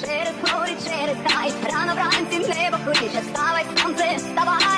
через море, через край Рано вранці небо хвилі, ще вставай сонце, вставай.